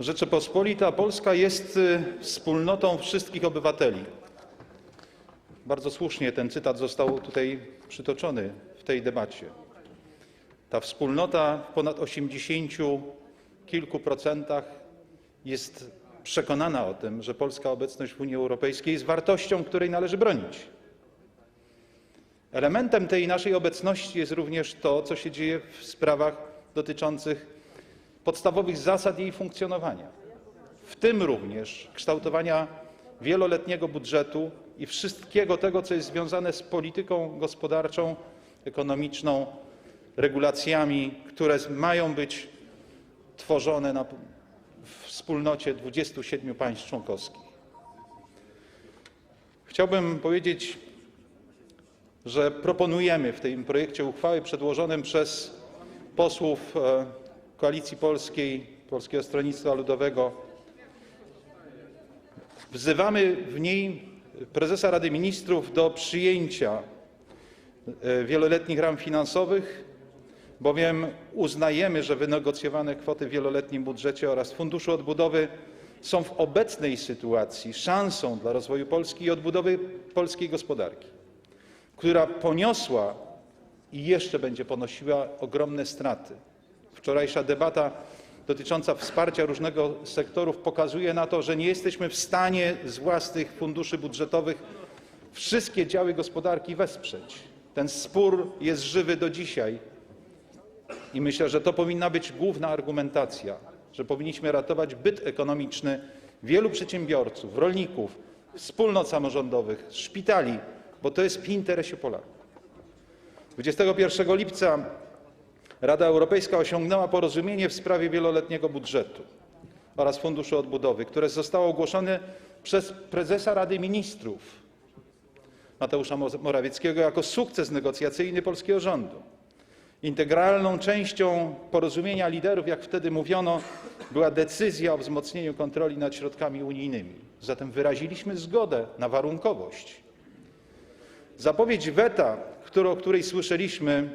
Rzeczypospolita Polska jest y, wspólnotą wszystkich obywateli. Bardzo słusznie ten cytat został tutaj przytoczony w tej debacie. Ta wspólnota w ponad 80 kilku procentach jest przekonana o tym, że polska obecność w Unii Europejskiej jest wartością, której należy bronić. Elementem tej naszej obecności jest również to, co się dzieje w sprawach dotyczących podstawowych zasad jej funkcjonowania, w tym również kształtowania wieloletniego budżetu i wszystkiego tego, co jest związane z polityką gospodarczą, ekonomiczną, regulacjami, które mają być tworzone na, w wspólnocie 27 państw członkowskich. Chciałbym powiedzieć, że proponujemy w tym projekcie uchwały przedłożonym przez posłów e, Koalicji Polskiej, Polskiego Stronnictwa Ludowego, wzywamy w niej prezesa Rady Ministrów do przyjęcia e, wieloletnich ram finansowych, bowiem uznajemy, że wynegocjowane kwoty w wieloletnim budżecie oraz Funduszu Odbudowy są w obecnej sytuacji szansą dla rozwoju Polski i odbudowy polskiej gospodarki, która poniosła i jeszcze będzie ponosiła ogromne straty. Wczorajsza debata dotycząca wsparcia różnego sektorów pokazuje na to, że nie jesteśmy w stanie z własnych funduszy budżetowych wszystkie działy gospodarki wesprzeć. Ten spór jest żywy do dzisiaj i myślę, że to powinna być główna argumentacja, że powinniśmy ratować byt ekonomiczny wielu przedsiębiorców, rolników, wspólnot samorządowych, szpitali, bo to jest w interesie Polaków. 21 lipca Rada Europejska osiągnęła porozumienie w sprawie wieloletniego budżetu oraz Funduszu Odbudowy, które zostało ogłoszone przez prezesa Rady Ministrów Mateusza Morawieckiego jako sukces negocjacyjny polskiego rządu. Integralną częścią porozumienia liderów, jak wtedy mówiono, była decyzja o wzmocnieniu kontroli nad środkami unijnymi. Zatem wyraziliśmy zgodę na warunkowość. Zapowiedź weta, o której słyszeliśmy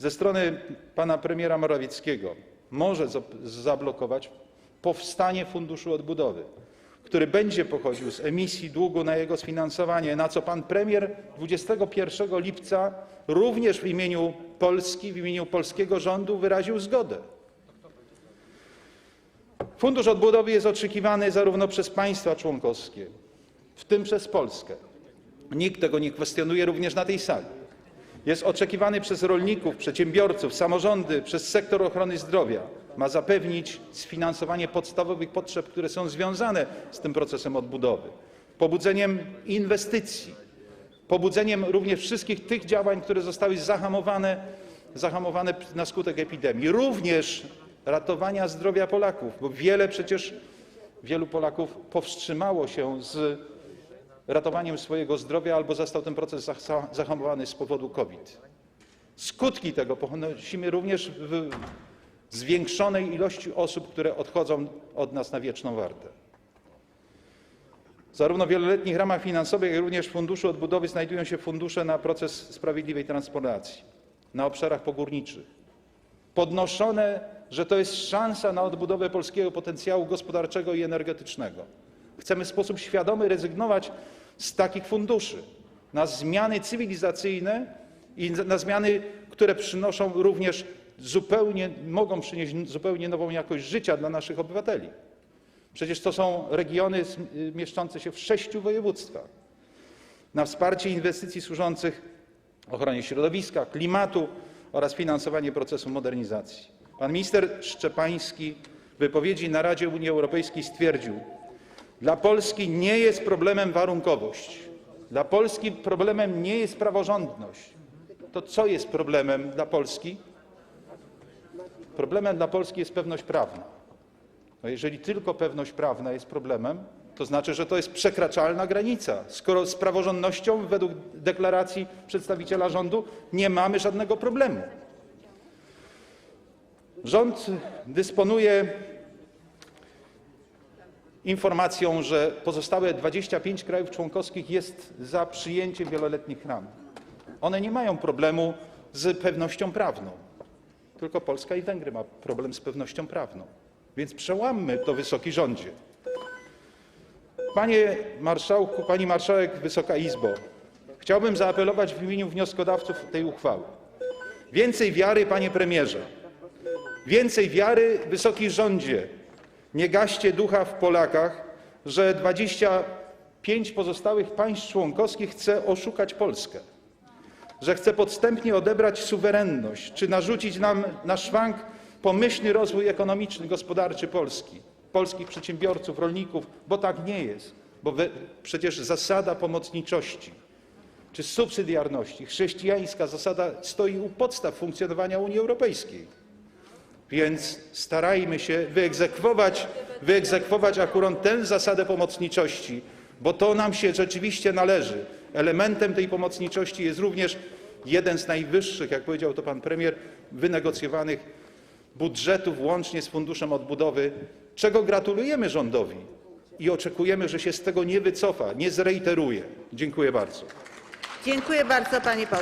ze strony pana premiera Morawieckiego, może zablokować powstanie Funduszu Odbudowy, który będzie pochodził z emisji długu na jego sfinansowanie, na co pan premier 21 lipca również w imieniu Polski, w imieniu polskiego rządu wyraził zgodę. Fundusz Odbudowy jest oczekiwany zarówno przez państwa członkowskie, w tym przez Polskę. Nikt tego nie kwestionuje również na tej sali. Jest oczekiwany przez rolników, przedsiębiorców, samorządy, przez sektor ochrony zdrowia. Ma zapewnić sfinansowanie podstawowych potrzeb, które są związane z tym procesem odbudowy, pobudzeniem inwestycji, pobudzeniem również wszystkich tych działań, które zostały zahamowane, na skutek epidemii, również ratowania zdrowia Polaków, bo przecież wielu Polaków powstrzymało się z ratowaniem swojego zdrowia albo został ten proces zahamowany z powodu COVID. Skutki tego ponosimy również w zwiększonej ilości osób, które odchodzą od nas na wieczną wartę. Zarówno w wieloletnich ramach finansowych, jak również w Funduszu Odbudowy znajdują się fundusze na proces sprawiedliwej transformacji na obszarach pogórniczych. Podnoszone, że to jest szansa na odbudowę polskiego potencjału gospodarczego i energetycznego. Chcemy w sposób świadomy rezygnować z takich funduszy na zmiany cywilizacyjne i na zmiany, które przynoszą również mogą przynieść zupełnie nową jakość życia dla naszych obywateli. Przecież to są regiony mieszczące się w sześciu województwach. Na wsparcie inwestycji służących ochronie środowiska, klimatu oraz finansowanie procesu modernizacji. Pan minister Szczepański w wypowiedzi na Radzie Unii Europejskiej stwierdził, dla Polski nie jest problemem warunkowość, dla Polski problemem nie jest praworządność. To co jest problemem dla Polski? Problemem dla Polski jest pewność prawna. No jeżeli tylko pewność prawna jest problemem, to znaczy, że to jest przekraczalna granica, skoro z praworządnością według deklaracji przedstawiciela rządu nie mamy żadnego problemu. Rząd dysponuje informacją, że pozostałe 25 krajów członkowskich jest za przyjęciem wieloletnich ram. One nie mają problemu z pewnością prawną, tylko Polska i Węgry mają problem z pewnością prawną. Więc przełammy to, Wysoki Rządzie. Panie Marszałku, Pani Marszałek, Wysoka Izbo, chciałbym zaapelować w imieniu wnioskodawców tej uchwały. Więcej wiary, Panie Premierze. Więcej wiary, Wysoki Rządzie. Nie gaście ducha w Polakach, że 25 pozostałych państw członkowskich chce oszukać Polskę, że chce podstępnie odebrać suwerenność czy narzucić nam na szwank pomyślny rozwój ekonomiczny, gospodarczy Polski, polskich przedsiębiorców, rolników, bo tak nie jest. Bo przecież zasada pomocniczości czy subsydiarności, chrześcijańska zasada stoi u podstaw funkcjonowania Unii Europejskiej. Więc starajmy się wyegzekwować, wyegzekwować akurat tę zasadę pomocniczości, bo to nam się rzeczywiście należy. Elementem tej pomocniczości jest również jeden z najwyższych, jak powiedział to pan premier, wynegocjowanych budżetów łącznie z Funduszem Odbudowy, czego gratulujemy rządowi i oczekujemy, że się z tego nie wycofa, nie zrejteruje. Dziękuję bardzo. Dziękuję bardzo, panie pośle.